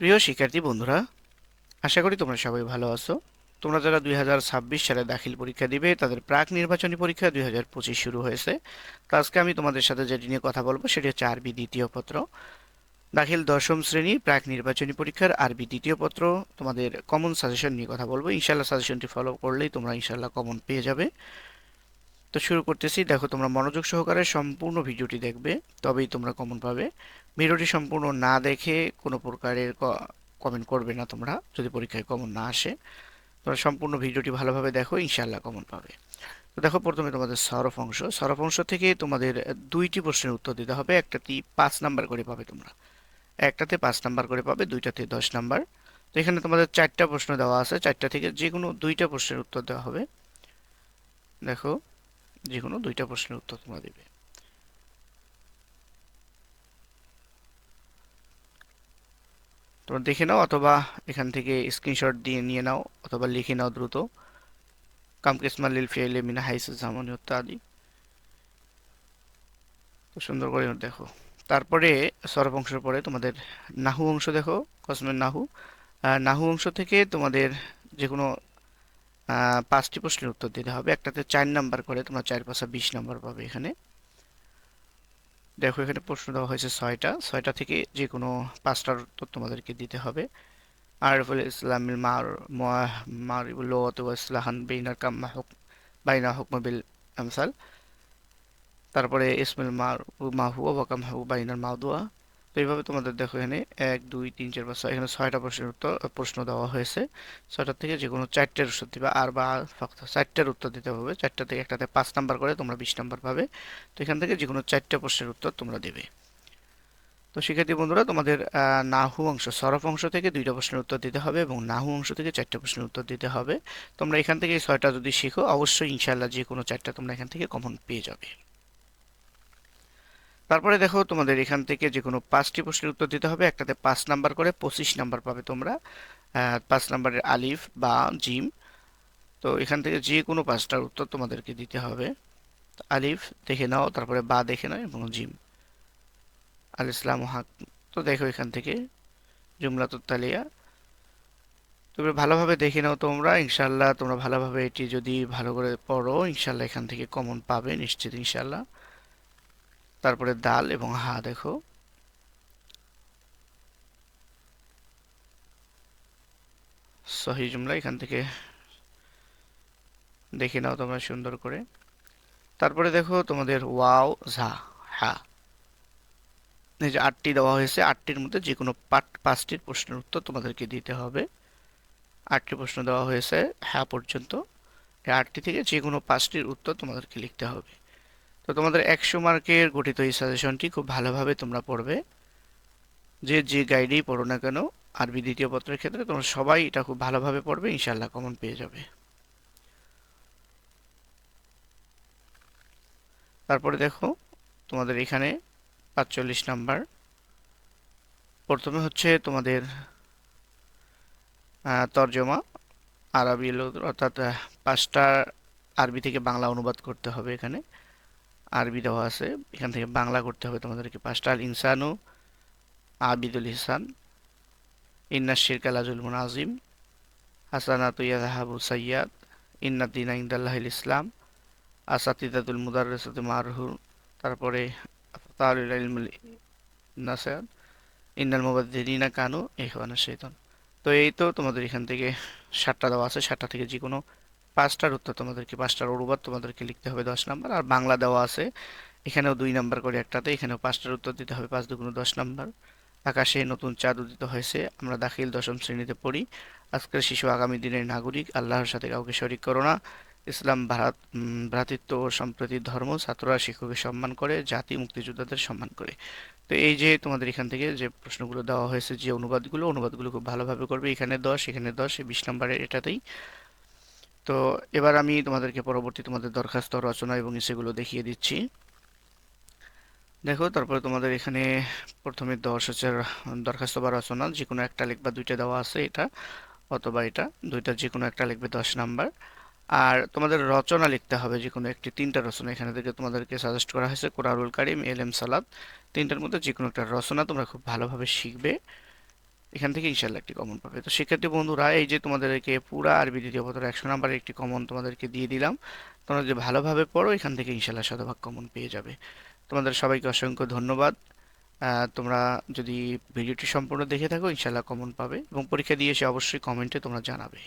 প্রিয় শিক্ষার্থী বন্ধুরা, আশা করি তোমরা সবাই ভালো আছো। তোমরা যারা দুই হাজার ছাব্বিশ সালে দাখিল পরীক্ষা দিবে, তাদের প্রাক নির্বাচনী পরীক্ষা দুই হাজার পঁচিশ শুরু হয়েছে। তো আজকে আমি তোমাদের সাথে যেটি নিয়ে কথা বলব, সেটি হচ্ছে আরবি দ্বিতীয় পত্র। দাখিল দশম শ্রেণি প্রাক নির্বাচনী পরীক্ষার আরবি দ্বিতীয় পত্র তোমাদের কমন সাজেশন নিয়ে কথা বলব। ইনশাল্লাহ সাজেশনটি ফলো করলেই তোমরা ইনশাল্লাহ কমন পেয়ে যাবে। তো শুরু করতেছি। দেখো, তোমরা মনোযোগ সহকারে সম্পূর্ণ ভিডিওটি দেখবে, তবেই তোমরা কমন পাবে। ভিডিওটি সম্পূর্ণ না দেখে কোনো প্রকারের কমেন্ট করবে না তোমরা, যদি পরীক্ষায় কমন না আসে। তোমরা সম্পূর্ণ ভিডিওটি ভালোভাবে দেখো ইনশাল্লাহ কমন পাবে। তো দেখো, প্রথমে তোমাদের সরফ অংশ। সরফ অংশ থেকে তোমাদের দুইটি প্রশ্নের উত্তর দিতে হবে। একটাতে পাঁচ নাম্বার করে পাবে তোমরা। একটাতে পাঁচ নাম্বার করে পাবে, দুইটাতে দশ নাম্বার। তো এখানে তোমাদের চারটা প্রশ্ন দেওয়া আছে। চারটা থেকে যে কোনো দুইটা প্রশ্নের উত্তর দেওয়া হবে। দেখো যে কোনো দুইটা প্রশ্নের উত্তর তোমরা দিবে। তোমরা দেখে নাও অথবা এখান থেকে স্ক্রিনশট দিয়ে নিয়ে নাও অথবা লিখে নাও দ্রুত। কামকেসমা লিল ফিয়াইলে মিনা হাইস, জামনি ইত্যাদি তো সুন্দর করে দেখো। তারপরে সরব অংশের পরে তোমাদের নাহু অংশ দেখো কসমের নাহু। নাহু অংশ থেকে তোমাদের যে কোনো পাঁচটি প্রশ্নের উত্তর দিতে হবে। একটাতে চার নাম্বার করে তোমরা চার পাঁচা বিশ নাম্বার পাবে এখানে। দেখো, এখানে প্রশ্ন দেওয়া হয়েছে ছয়টা। ছয়টা থেকে যে কোনো পাঁচটার উত্তর তোমাদেরকে দিতে হবে। আরফুল ইসলামিল মার মারিবুল ইসলাহান বেইনার কাম্মা হক, বাইনা হুকমাবিল আমসাল। তারপরে ইসমিল মার, মাহু ওয়াকাম হু বাইনার মাউদুয়া। তো এইভাবে তোমাদের দেখো এখানে এক, দুই, তিন, চার, পাঁচ, ছয়, এখানে ছয়টা প্রশ্নের উত্তর প্রশ্ন দেওয়া হয়েছে। ছয়টার থেকে যে কোনো চারটের উত্তর দিবে, আর বা চারটের উত্তর দিতে হবে। চারটা থেকে একটাতে পাঁচ নাম্বার করে তোমরা বিশ নাম্বার পাবে। তো এখান থেকে যে কোনো চারটে প্রশ্নের উত্তর তোমরা দেবে। তো শিক্ষার্থী বন্ধুরা, তোমাদের নাহু অংশ, সরফ অংশ থেকে দুইটা প্রশ্নের উত্তর দিতে হবে এবং নাহু অংশ থেকে চারটে প্রশ্নের উত্তর দিতে হবে। তোমরা এখান থেকে ছয়টা যদি শিখো, অবশ্যই ইনশাল্লাহ যে কোনো চারটা তোমরা এখান থেকে কমন পেয়ে যাবে। তারপরে দেখো তোমাদের এখান থেকে যে কোনো পাঁচটি প্রশ্নের উত্তর দিতে হবে। একটাতে পাঁচ নাম্বার করে পঁচিশ নাম্বার পাবে তোমরা। পাঁচ নাম্বারের আলিফ, বা, জিম। তো এখান থেকে যে কোনো পাঁচটার উত্তর তোমাদেরকে দিতে হবে। আলিফ দেখে নাও, তারপরে বা দেখে নাও, এবং জিম। আল ইসলাম হাক। তো দেখো এখান থেকে জুমলাতুত্তালিয়া তবে ভালোভাবে দেখে নাও তোমরা ইনশাল্লাহ তোমরা ভালোভাবে এটি যদি ভালো করে পড়ো ইনশাল্লাহ এখান থেকে কমন পাবে, নিশ্চিত ইনশাল্লাহ তারপরে দাল এবং হা, দেখো। সহি জুমলা, এখান থেকে দেখে নাও তোমরা সুন্দর করে। তারপরে দেখো তোমাদের ওয়াও, ঝা, হা। এই যে আটটি দেওয়া হয়েছে, আটটির মধ্যে যে কোনো পাট, পাঁচটির প্রশ্নের উত্তর তোমাদেরকে দিতে হবে। আটটি প্রশ্ন দেওয়া হয়েছে হ্যাঁ পর্যন্ত। এই আটটি থেকে যে কোনো পাঁচটির উত্তর তোমাদেরকে লিখতে হবে। তো তোমাদের একশো মার্কের গঠিত এই সাজেশনটি খুব ভালোভাবে তোমরা পড়বে। যে যে গাইডেই পড়ো না কেন, আরবি দ্বিতীয় পত্রের ক্ষেত্রে তোমরা সবাই এটা খুব ভালোভাবে পড়বে ইনশাল্লাহ কমন পেয়ে যাবে। তারপরে দেখো, তোমাদের এখানে পাঁচচল্লিশ নাম্বার। প্রথমে হচ্ছে তোমাদের তর্জমা, আরবি অর্থাৎ পাঁচটা আরবি থেকে বাংলা অনুবাদ করতে হবে এখানে। আরবি দেওয়া আছে। এখান থেকে বাংলা করতে হবে তোমাদেরকে। পাঁচটা আল ইনসানু আবিদুল ইহসান ইন্নাস শির কালাজুল মুনাজিম, হাসানাতু ইয়াহাবু সৈয়াদ ইন্নাদ্দিন ইন্দাল্লাহিল ইসলাম, আসাতিদাতুল মুদারসাত মারহু, তারপরে তারুল ইন্নাল মুবাদ্দিনা কানু ইহওয়ানা শৈতন তো এই তো তোমাদের এখান থেকে সাতটা দেওয়া আছে। সাতটা থেকে যে কোনো পাঁচটার উত্তর তোমাদেরকে, পাঁচটার অনুবাদ তোমাদেরকে লিখতে হবে দশ নাম্বার, আর বাংলা দেওয়া আছে। এখানেও দুই নাম্বার করে একটাতে, এখানেও পাঁচটার উত্তর দিতে হবে, পাঁচ দুগুণ দশ নাম্বার। আকাশে নতুন চাঁদ উদিত হয়েছে, আমরা দাখিল দশম শ্রেণীতে পড়ি। আজকের শিশু আগামী দিনের নাগরিক, আল্লাহর সাথে কাউকে শরিক করো না। ইসলাম ভারত ভ্রাতৃত্ব ও সম্প্রীতির ধর্ম, ছাত্ররা শিক্ষকের সম্মান করে, জাতি মুক্তিযোদ্ধাদের সম্মান করে। তো এই যে তোমাদের এখান থেকে যে প্রশ্নগুলো দেওয়া হয়েছে, যে অনুবাদগুলো অনুবাদগুলো খুব ভালোভাবে করবে। এখানে দশ এখানে দশ বিশ নম্বরের এটাতেই। তো এবার আমি তোমাদেরকে পরবর্তী তোমাদের দরখাস্ত, রচনা এবং সেগুলো দেখিয়ে দিচ্ছি। দেখো, তারপরে তোমাদের এখানে প্রথমে দশ হচ্ছে দরখাস্ত বা রচনা যে কোনো একটা লিখবা, দুইটা দেওয়া আছে এটা, অথবা এটা, দুইটা যে কোনো একটা লিখবে দশ নাম্বার। আর তোমাদের রচনা লিখতে হবে যে কোনো একটি, তিনটা রচনা। এখানে থেকে তোমাদেরকে সাজেস্ট করা হয়েছে কোরআনুল কারিম, এল এম সালাদ তিনটার মধ্যে যে কোনো একটা রচনা তোমরা খুব ভালোভাবে শিখবে। এখান থেকে ইনশাল্লাহ একটি কমন পাবে। তো সেক্ষেত্রে বন্ধুরা, এই যে তোমাদেরকে পুরো আরবি দ্বিতীয় পত্র একশো নাম্বারের একটি কমন তোমাদেরকে দিয়ে দিলাম। তোমরা যদি ভালোভাবে পড়ো, এখান থেকে ইনশাল্লাহ শতভাগ কমন পেয়ে যাবে। তোমাদের সবাইকে অসংখ্য ধন্যবাদ। তোমরা যদি ভিডিওটি সম্পূর্ণ দেখে থাকো ইনশাল্লাহ কমন পাবে এবং পরীক্ষা দিয়ে এসে অবশ্যই কমেন্টে তোমরা জানাবে।